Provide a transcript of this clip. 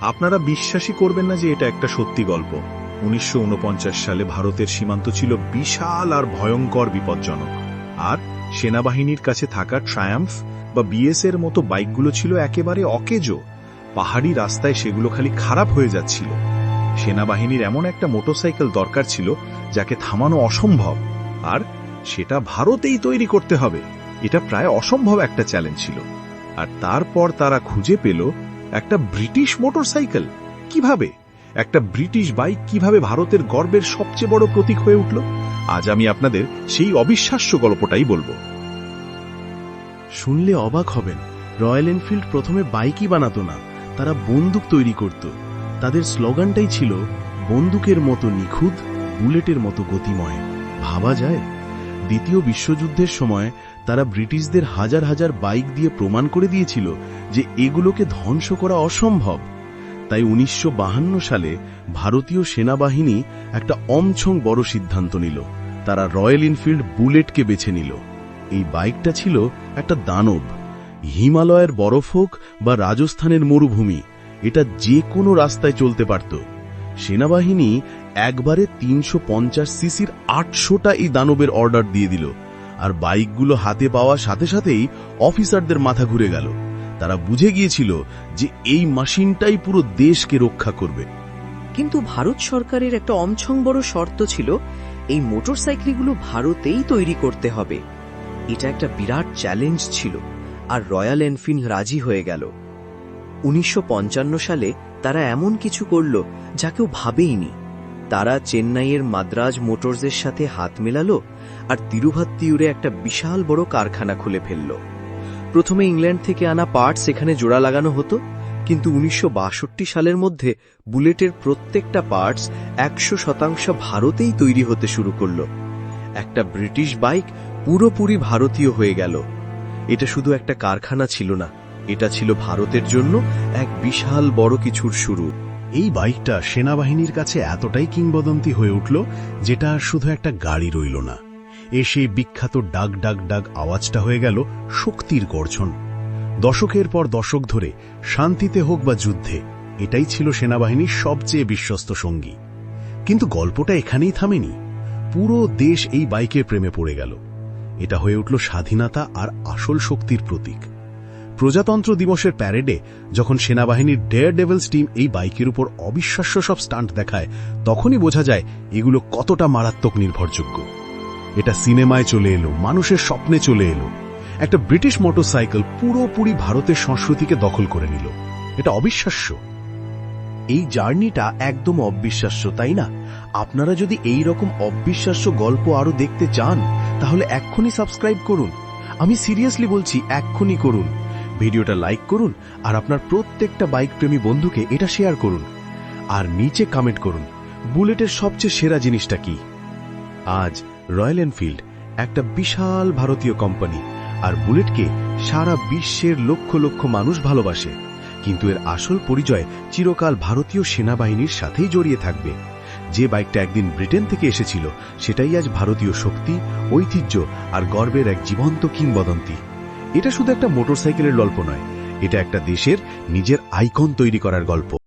আপনারা বিশ্বাসই করবেন না যে এটা একটা সত্যি গল্প। উনিশশো সালে ভারতের সীমান্ত ছিল বিশাল আর ভয়ঙ্কর বিপজ্জনক। আর সেনাবাহিনীর কাছে থাকা ট্রায়াম্ফ বা বিএস এর মতো বাইকগুলো ছিল একেবারে অকেজো। পাহাড়ি রাস্তায় সেগুলো খালি খারাপ হয়ে যাচ্ছিল। সেনাবাহিনীর এমন একটা মোটরসাইকেল দরকার ছিল যাকে থামানো অসম্ভব। আর সেটা ভারতেই তৈরি করতে হবে। এটা প্রায় অসম্ভব একটা চ্যালেঞ্জ ছিল। আর তারপর তারা খুঁজে পেল একটা ব্রিটিশ মোটরসাইকেল। কীভাবে? একটা ব্রিটিশ বাইক কীভাবে ভারতের গর্বের সবচেয়ে বড় প্রতীক হয়ে উঠল? আজ আমি আপনাদের সেই অবিশ্বাস্য গল্পটাই বলব। শুনলে অবাক হবেন, রয়্যাল এনফিল্ড প্রথমে বাইকই বানাতো না, তারা বন্দুক তৈরি করত। তাদের স্লোগানটাই ছিল, বন্দুকের মতো নিখুঁত, বুলেটের মতো গতিময়। ভাবা যায়? দ্বিতীয় বিশ্বযুদ্ধের সময় তারা ব্রিটিশদের হাজার হাজার বাইক দিয়ে প্রমাণ করে দিয়েছিল যে এগুলোকে ধ্বংস করা অসম্ভব। তাই উনিশশো সালে ভারতীয় সেনাবাহিনী একটা অমছং বড় সিদ্ধান্ত নিল। তারা রয়্যাল এনফিল্ড বুলেটকে বেছে নিল। এই বাইকটা ছিল একটা দানব। হিমালয়ের বরফ হোক বা রাজস্থানের মরুভূমি, এটা যে কোনো রাস্তায় চলতে পারত। সেনাবাহিনী একবারে তিনশো পঞ্চাশ সিসির আটশোটা এই দানবের অর্ডার দিয়ে দিল। আর বাইকগুলো হাতে পাওয়ার সাথে সাথেই অফিসারদের মাথা ঘুরে গেল। তারা বুঝে গিয়েছিল যে এই মেশিনটাই পুরো দেশকে রক্ষা করবে। কিন্তু ভারত সরকারের একটা অমছং বড় শর্ত ছিল, এই মোটরসাইকেলগুলো ভারতেই তৈরি করতে হবে। এটা একটা বিরাট চ্যালেঞ্জ ছিল, আর রয়্যাল এনফিল্ড রাজি হয়ে গেল। উনিশশো পঞ্চান্ন সালে তারা এমন কিছু করল যা কেউ ভাবেইনি। তারা চেন্নাইয়ের মাদ্রাজ মোটরসের সাথে হাত মেলালো আর তিরুভাত্তিউরে একটা বিশাল বড় কারখানা খুলে ফেলল। প্রথমে ইংল্যান্ড থেকে আনা পার্টস এখানে জোড়া লাগানো হতো, কিন্তু উনিশশো বাষট্টি সালের মধ্যে বুলেটের প্রত্যেকটা পার্টস একশো শতাংশ ভারতেই তৈরি হতে শুরু করল। একটা ব্রিটিশ বাইক পুরোপুরি ভারতীয় হয়ে গেল। এটা শুধু একটা কারখানা ছিল না, এটা ছিল ভারতের জন্য এক বিশাল বড় কিছুর শুরু। এই বাইকটা সেনাবাহিনীর কাছে এতটাই কিংবদন্তি হয়ে উঠল যেটা শুধু একটা গাড়ি রইল না। এ সেই বিখ্যাত ডাক ডাক ডাক আওয়াজটা হয়ে গেল শক্তির গর্জন। দশকের পর দশক ধরে, শান্তিতে হোক বা যুদ্ধে, এটাই ছিল সেনাবাহিনীর সবচেয়ে বিশ্বস্ত সঙ্গী। কিন্তু গল্পটা এখানেই থামেনি। পুরো দেশ এই বাইকের প্রেমে পড়ে গেল। এটা হয়ে উঠল স্বাধীনতা আর আসল শক্তির প্রতীক। প্রজাতন্ত্র দিবসের প্যারেডে যখন সেনাবাহিনীর ডেয়ার ডেভেলস টিম এই বাইকের উপর অবিশ্বাস্য সব স্টান্ট দেখায়, তখনই বোঝা যায় এগুলো কতটা মারাত্মক নির্ভরযোগ্য। এটা সিনেমায় চলে এলো, মানুষের স্বপ্নে চলে এলো। একটা ব্রিটিশ মোটরসাইকেল পুরোপুরি ভারতের সংস্কৃতিকে দখল করে নিল। এটা অবিশ্বাস্য। এই জার্নিটা একদম অবিশ্বাস্য, তাই না? আপনারা যদি এই রকম অবিশ্বাস্য গল্প আরও দেখতে চান, তাহলে এক্ষুনি সাবস্ক্রাইব করুন। আমি সিরিয়াসলি বলছি, এক্ষুনি করুন। ভিডিওটা লাইক করুন আর আপনার প্রত্যেকটা বাইক প্রেমী বন্ধুকে এটা শেয়ার করুন। আর নিচে কমেন্ট করুন, বুলেটের সবচেয়ে সেরা জিনিসটা কি? আজ রয়্যাল এনফিল্ড একটা বিশাল ভারতীয় কোম্পানি আর বুলেটকে সারা বিশ্বের লক্ষ লক্ষ মানুষ ভালোবাসে। কিন্তু এর আসল পরিচয় চিরকাল ভারতীয় সেনাবাহিনীর সাথেই জড়িয়ে থাকবে। যে বাইকটা একদিন ব্রিটেন থেকে এসেছিল, সেটাই আজ ভারতীয় শক্তি, ঐতিহ্য আর গর্বের এক জীবন্ত কিংবদন্তি। এটা শুধু একটা মোটরসাইকেলের গল্প নয় এটা একটা দেশের নিজের আইকন তৈরি করার গল্প।